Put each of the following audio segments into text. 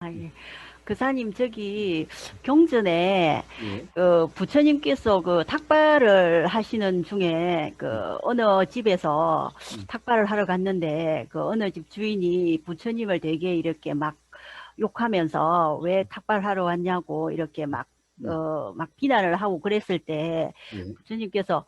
아, 예. 그사님, 저기, 경전에, 예. 어, 부처님께서 그 탁발을 하시는 중에, 그, 어느 집에서 음. 탁발을 하러 갔는데, 그 어느 집 주인이 부처님을 되게 이렇게 막 욕하면서 왜 탁발하러 왔냐고, 이렇게 막, 음. 어, 막 비난을 하고 그랬을 때, 예. 부처님께서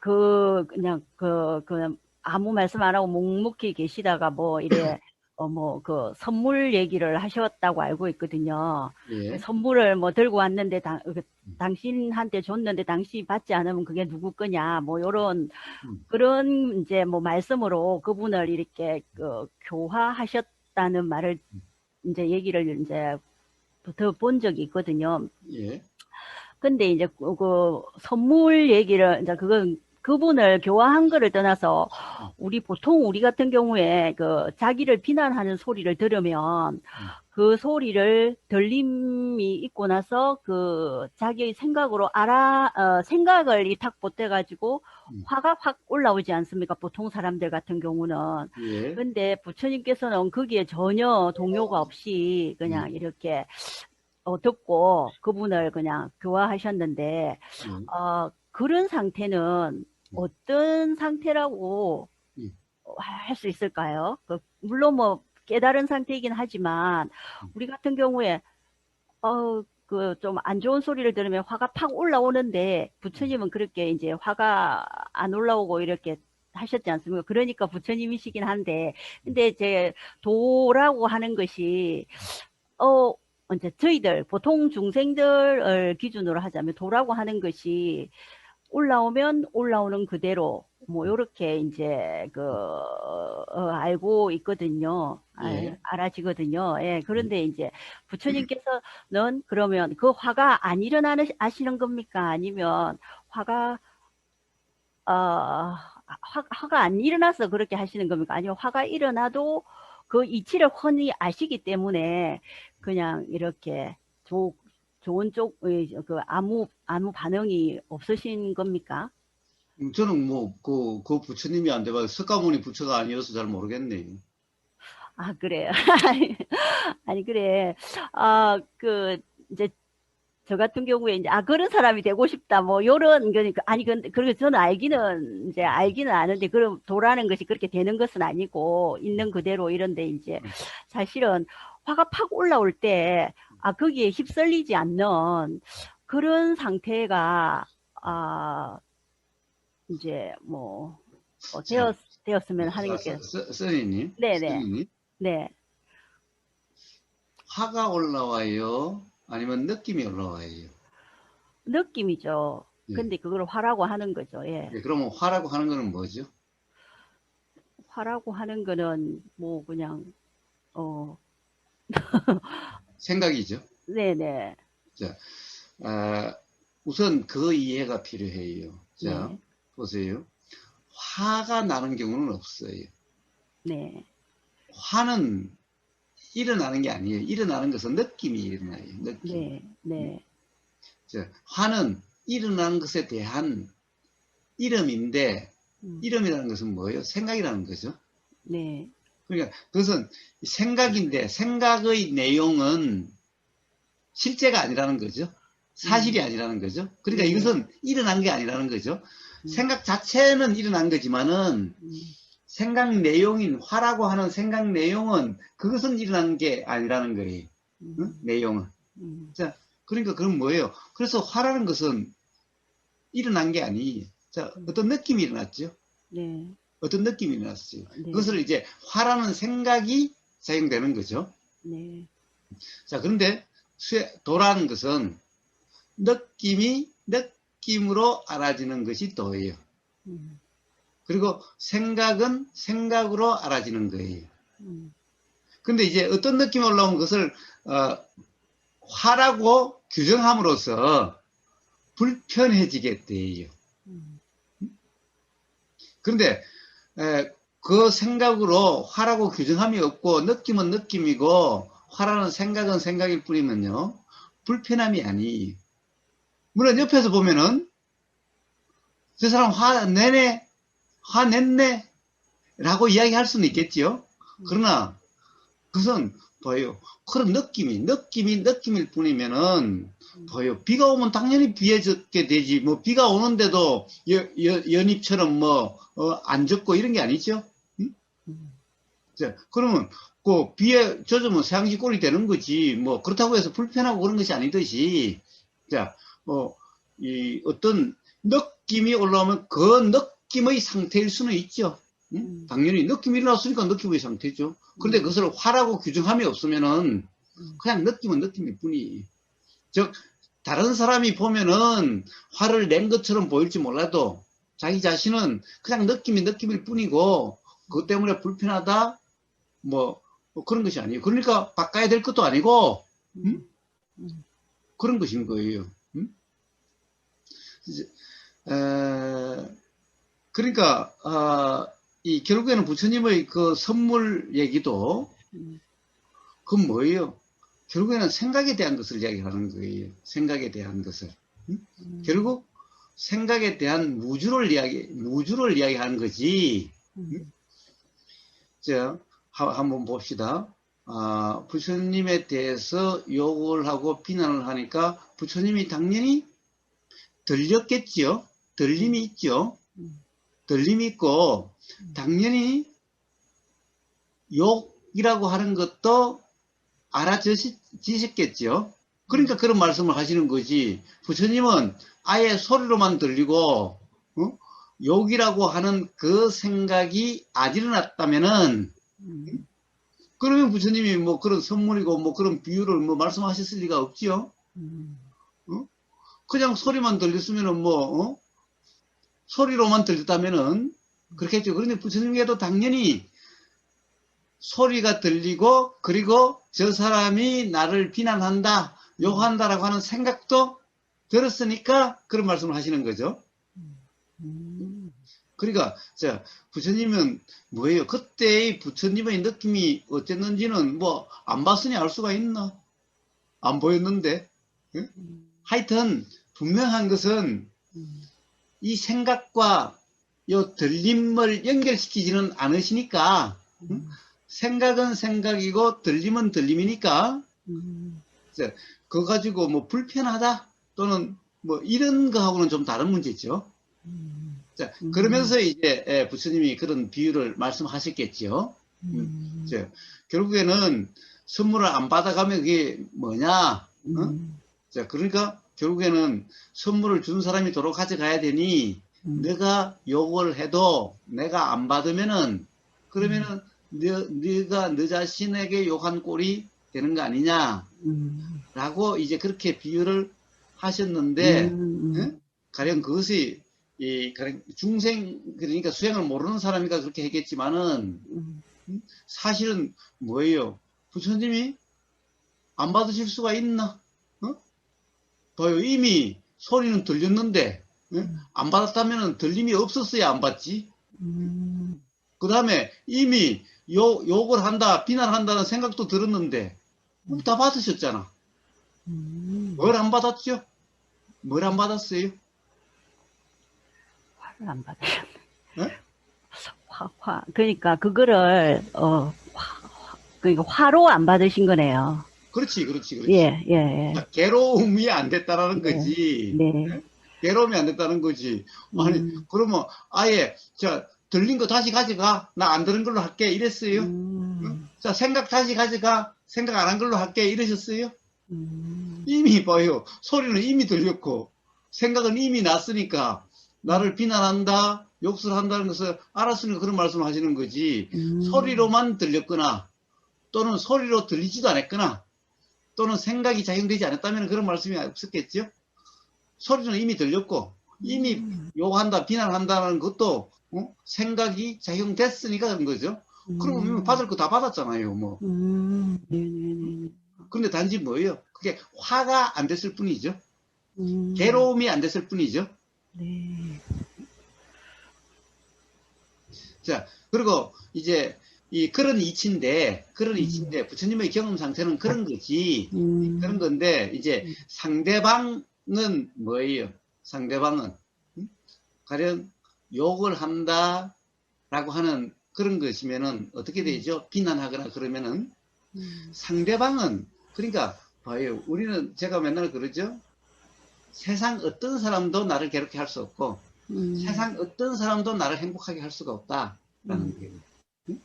그, 그냥, 그, 그, 아무 말씀 안 하고 묵묵히 계시다가 뭐, 이래, 어, 뭐, 그, 선물 얘기를 하셨다고 알고 있거든요. 예. 선물을 뭐 들고 왔는데, 당, 그, 음. 당신한테 줬는데 당신이 받지 않으면 그게 누구 거냐, 뭐, 요런, 음. 그런 이제 뭐 말씀으로 그분을 이렇게, 그, 교화하셨다는 말을 음. 이제 얘기를 이제 더본 적이 있거든요. 예. 근데 이제 그, 그 선물 얘기를 이제 그건 그분을 교화한 거를 떠나서 우리 보통 우리 같은 경우에 그 자기를 비난하는 소리를 들으면 그 소리를 들림이 있고 나서 그 자기의 생각으로 알아 어, 생각을 이탁 보태 가지고 음. 화가 확 올라오지 않습니까? 보통 사람들 같은 경우는 예. 근데 부처님께서는 거기에 전혀 동요가 없이 그냥 음. 이렇게 어, 듣고 그분을 그냥 교화하셨는데, 음. 어, 그런 상태는 어떤 상태라고 음. 할수 있을까요? 그, 물론 뭐 깨달은 상태이긴 하지만, 음. 우리 같은 경우에, 어, 그 좀 안 좋은 소리를 들으면 화가 팍 올라오는데, 부처님은 그렇게 이제 화가 안 올라오고 이렇게 하셨지 않습니까? 그러니까 부처님이시긴 한데, 근데 이제 도라고 하는 것이, 어, 이제 저희들, 보통 중생들을 기준으로 하자면 도라고 하는 것이 올라오면 올라오는 그대로, 뭐, 요렇게 이제, 그, 어, 알고 있거든요. 알, 예. 알 아지거든요. 예. 그런데 이제 부처님께서는 그러면 그 화가 안 일어나는, 아시는 겁니까? 아니면 화가, 어, 화, 화가 안 일어나서 그렇게 하시는 겁니까? 아니면 화가 일어나도 그 이치를 훤히 아시기 때문에 그냥 이렇게 조, 좋은 쪽, 그 아무, 아무 반응이 없으신 겁니까? 음, 저는 뭐, 그, 그 부처님이 안 돼봐. 석가모니 부처가 아니어서 잘 모르겠네요. 아, 그래요. 아니, 그래. 아, 그, 이제, 저 같은 경우에 이제, 아, 그런 사람이 되고 싶다. 뭐, 요런, 그러니까, 아니, 근데, 그리고 저는 알기는, 이제, 알기는 아는데, 그럼, 도라는 것이 그렇게 되는 것은 아니고, 있는 그대로 이런데, 이제, 사실은, 화가 팍 올라올 때, 아, 거기에 휩쓸리지 않는 그런 상태가, 아, 이제, 뭐, 어, 되었, 되었으면 하는 게, 써니님? 네네. 네. 화가 올라와요? 아니면 느낌이 올라와요? 느낌이죠. 예. 근데 그걸 화라고 하는 거죠. 예. 예, 그러면 화라고 하는 거는 뭐죠? 화라고 하는 거는 뭐 그냥 어 생각이죠. 네네 아, 우선 그 이해가 필요해요. 자, 네. 보세요. 화가 나는 경우는 없어요. 네. 화는 일어나는 게 아니에요. 일어나는 것은 느낌이 일어나요. 느낌. 네. 네. 자, 화는 일어나는 것에 대한 이름인데, 음, 이름이라는 것은 뭐예요? 생각이라는 거죠. 네. 그러니까 그것은 생각인데, 생각의 내용은 실제가 아니라는 거죠. 사실이 아니라는 거죠. 그러니까 네. 이것은 일어난 게 아니라는 거죠. 음, 생각 자체는 일어난 거지만은, 음, 생각 내용인 화라고 하는 생각 내용은 그것은 일어난 게 아니라는 거예요. 음, 응? 내용은. 음, 그러니까 그건 뭐예요? 그래서 화라는 것은 일어난 게 아니. 자, 어떤 느낌이 일어났죠? 네. 어떤 느낌이 일어났어요? 네. 그것을 이제 화라는 생각이 작용되는 거죠. 네. 자, 그런데 쇠, 도라는 것은 느낌이 느낌으로 알아지는 것이 도예요. 음, 그리고 생각은 생각으로 알아지는 거예요. 음, 근데 이제 어떤 느낌이 올라온 것을 어, 화라고 규정함으로써 불편해지게 돼요. 음, 그런데 에, 그 생각으로 화라고 규정함이 없고 느낌은 느낌이고 화라는 생각은 생각일 뿐이면요 불편함이 아니. 물론 옆에서 보면은 저 사람 화 내네, 화 냈네 라고 이야기할 수는 있겠지요. 그러나 그것은 보여. 그런 느낌이, 느낌이, 느낌일 뿐이면은, 보여. 비가 오면 당연히 비에 젖게 되지. 뭐, 비가 오는데도 여, 여, 연잎처럼 뭐, 어, 안 젖고 이런 게 아니죠? 음. 자, 그러면, 그, 비에 젖으면 새항지 꼴이 되는 거지. 뭐, 그렇다고 해서 불편하고 그런 것이 아니듯이. 자, 뭐, 이, 어떤 느낌이 올라오면 그 느낌의 상태일 수는 있죠. 응? 음. 당연히 느낌이 일어났으니까 느낌의 상태죠. 그런데 음. 그것을 화라고 규정함이 없으면은 음. 그냥 느낌은 느낌일 뿐이. 즉, 다른 사람이 보면은 화를 낸 것처럼 보일지 몰라도 자기 자신은 그냥 느낌이 느낌일 뿐이고 그것 때문에 불편하다 뭐, 뭐 그런 것이 아니에요. 그러니까 바꿔야 될 것도 아니고 음. 음. 그런 것인 거예요. 음? 이제, 에, 그러니까 아, 이 결국에는 부처님의 그 선물 얘기도 음. 그건 뭐예요? 결국에는 생각에 대한 것을 이야기하는 거예요. 생각에 대한 것을. 음. 결국 생각에 대한 무주를 이야기, 무주를 이야기하는 거지. 음. 자, 한번 봅시다. 아, 부처님에 대해서 욕을 하고 비난을 하니까 부처님이 당연히 들렸겠지요. 들림이 있죠. 음. 들림이 있고 당연히 욕이라고 하는 것도 알아주셨겠죠. 그러니까 그런 말씀을 하시는 거지. 부처님은 아예 소리로만 들리고 어? 욕이라고 하는 그 생각이 안 일어났다면은 음. 그러면 부처님이 뭐 그런 선물이고 뭐 그런 비유를 뭐 말씀하셨을 리가 없지요. 음. 그냥 소리만 들렸으면은 뭐 어? 소리로만 들렸다면은 그렇겠죠. 그런데 부처님께도 당연히 소리가 들리고 그리고 저 사람이 나를 비난한다, 욕한다라고 하는 생각도 들었으니까 그런 말씀을 하시는 거죠. 음. 그러니까 자 부처님은 뭐예요? 그때의 부처님의 느낌이 어땠는지는 뭐 안 봤으니 알 수가 있나? 안 보였는데 음. 하여튼 분명한 것은 음. 이 생각과 요 들림을 연결시키지는 않으시니까 음. 생각은 생각이고 들림은 들림이니까 음. 그거 가지고 뭐 불편하다 또는 뭐 이런 거하고는 좀 다른 문제죠. 음. 자, 음. 그러면서 이제 예, 부처님이 그런 비유를 말씀하셨겠죠. 음. 자, 결국에는 선물을 안 받아가면 그게 뭐냐? 음. 자, 그러니까 결국에는 선물을 준 사람이 도로 가져가야 되니 음. 내가 욕을 해도 내가 안 받으면은 그러면은 너, 네가 너 자신에게 욕한 꼴이 되는 거 아니냐 라고 음. 이제 그렇게 비유를 하셨는데 음. 예? 가령 그것이 이 가령 중생 그러니까 수행을 모르는 사람이니까 그렇게 했겠지만은 음. 사실은 뭐예요? 부처님이 안 받으실 수가 있나? 어? 봐요 이미 소리는 들렸는데 예? 안 받았다면 들림이 없었어야 안 받지. 음. 그 다음에 이미 욕, 욕을 한다, 비난한다는 생각도 들었는데, 다 받으셨잖아. 음. 뭘안 받았죠? 뭘 안 받았어요? 화를 안 받으셨네. 예? 화, 화. 그러니까 그거를 어, 화, 화- 그러니까 화로 안 받으신 거네요. 그렇지, 그렇지, 그렇지. 예, 예, 예. 괴로움이 안 됐다라는 네. 거지. 네. 괴로움이 안 됐다는 거지. 아니, 음. 그러면 아예, 자, 들린 거 다시 가져가. 나 안 들은 걸로 할게. 이랬어요. 음. 자, 생각 다시 가져가. 생각 안 한 걸로 할게. 이러셨어요. 음. 이미 봐요. 소리는 이미 들렸고, 생각은 이미 났으니까, 나를 비난한다, 욕설 한다는 것을 알았으니까 그런 말씀을 하시는 거지. 음. 소리로만 들렸거나, 또는 소리로 들리지도 않았거나, 또는 생각이 작용되지 않았다면 그런 말씀이 없었겠죠? 소리는 이미 들렸고, 이미 음. 욕한다, 비난한다는 것도, 어? 생각이 작용됐으니까 그런 거죠. 그러면 받을 거 다 받았잖아요, 뭐. 음. 네네네. 근데 단지 뭐예요? 그게 화가 안 됐을 뿐이죠. 음. 괴로움이 안 됐을 뿐이죠. 네. 자, 그리고 이제 이 그런 이치인데, 그런 음. 이치인데, 부처님의 경험 상태는 그런 거지. 음. 그런 건데, 이제 음. 상대방은 뭐예요? 상대방은, 음? 가령 욕을 한다 라고 하는 그런 것이면은 어떻게 되죠? 비난하거나 그러면은, 음, 상대방은 그러니까 봐요. 우리는 제가 맨날 그러죠. 세상 어떤 사람도 나를 괴롭게 할 수 없고 음, 세상 어떤 사람도 나를 행복하게 할 수가 없다라는 음. 응?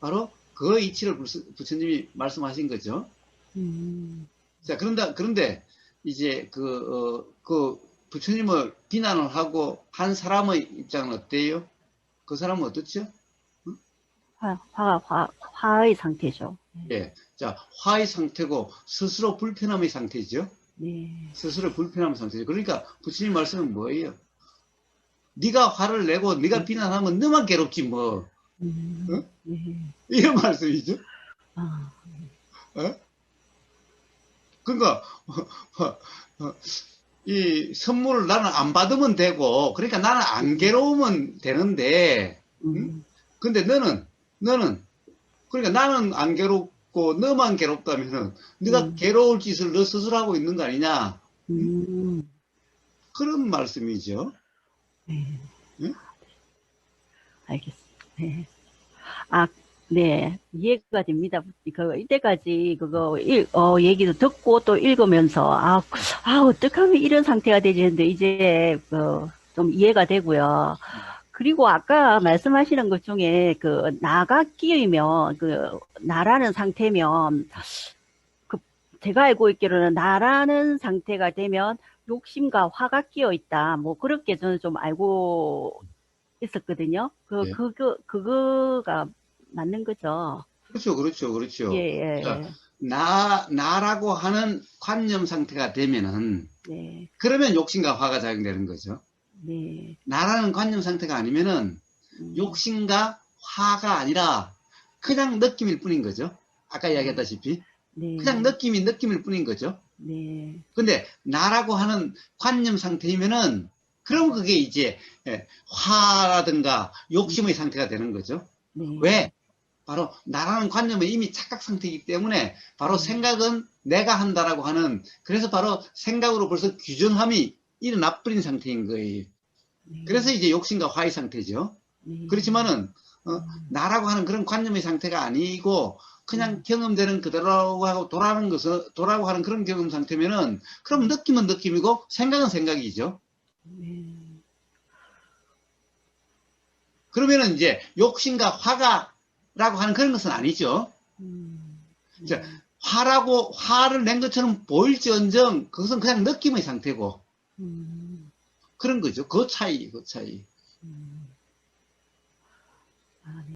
바로 그 이치를 부처- 부처님이 말씀하신 거죠. 음, 자, 그런데, 그런데, 이제, 그, 어, 그, 부처님을 비난을 하고 한 사람의 입장은 어때요? 그 사람은 어떻죠? 화, 화, 화, 화의 상태죠. 예. 자, 화의 상태고, 스스로 불편함의 상태죠? 네. 스스로 불편함의 상태죠. 그러니까, 부처님 말씀은 뭐예요? 네가 화를 내고, 네가 비난하면 너만 괴롭지, 뭐. 음, 응? 네. 이런 말씀이죠? 아, 그러니까, 이 선물을 나는 안 받으면 되고, 그러니까 나는 안 괴로우면 되는데, 음, 근데 너는, 너는, 그러니까 나는 안 괴롭고 너만 괴롭다면은, 네가 음. 괴로울 짓을 너 스스로 하고 있는 거 아니냐? 음, 그런 말씀이죠. 네. 응? 알겠습니다. 네. 아, 네. 이해가 됩니다. 그, 이때까지 그거, 일, 어, 얘기도 듣고 또 읽으면서, 아, 아, 어떻게 하면 이런 상태가 되지 했는데, 이제, 그, 좀 이해가 되고요. 그리고 아까 말씀하시는 것 중에, 그, 나가 끼이면, 그, 나라는 상태면, 그, 제가 알고 있기로는 나라는 상태가 되면, 욕심과 화가 끼어 있다. 뭐, 그렇게 저는 좀 알고 있었거든요. 그, 예. 그거, 그거가 맞는 거죠. 그렇죠, 그렇죠, 그렇죠. 예, 예, 자, 나, 나라고 하는 관념 상태가 되면은, 네, 그러면 욕심과 화가 작용되는 거죠. 네. 나라는 관념 상태가 아니면은, 음, 욕심과 화가 아니라, 그냥 느낌일 뿐인 거죠. 아까 이야기했다시피. 네, 그냥 느낌이 느낌일 뿐인 거죠. 네, 근데 나라고 하는 관념 상태이면은 그럼 그게 이제 예, 화라든가 욕심의 상태가 되는 거죠. 네. 왜? 바로 나라는 관념은 이미 착각 상태이기 때문에 바로 생각은 내가 한다라고 하는 그래서 바로 생각으로 벌써 규정함이 일어나 버린 상태인 거예요. 네, 그래서 이제 욕심과 화의 상태죠. 네. 그렇지만은 어, 음, 나라고 하는 그런 관념의 상태가 아니고 그냥 음. 경험되는 그대로 하고 돌아가는 것을 돌아고 하는 그런 경험 상태면은 그럼 느낌은 느낌이고 생각은 생각이죠. 네. 그러면은 이제 욕심과 화가 라고 하는 그런 것은 아니죠. 음, 자, 화라고 화를 낸 것처럼 보일지언정 그것은 그냥 느낌의 상태고 음, 그런 거죠. 그 차이, 그 차이. 음. 아, 네.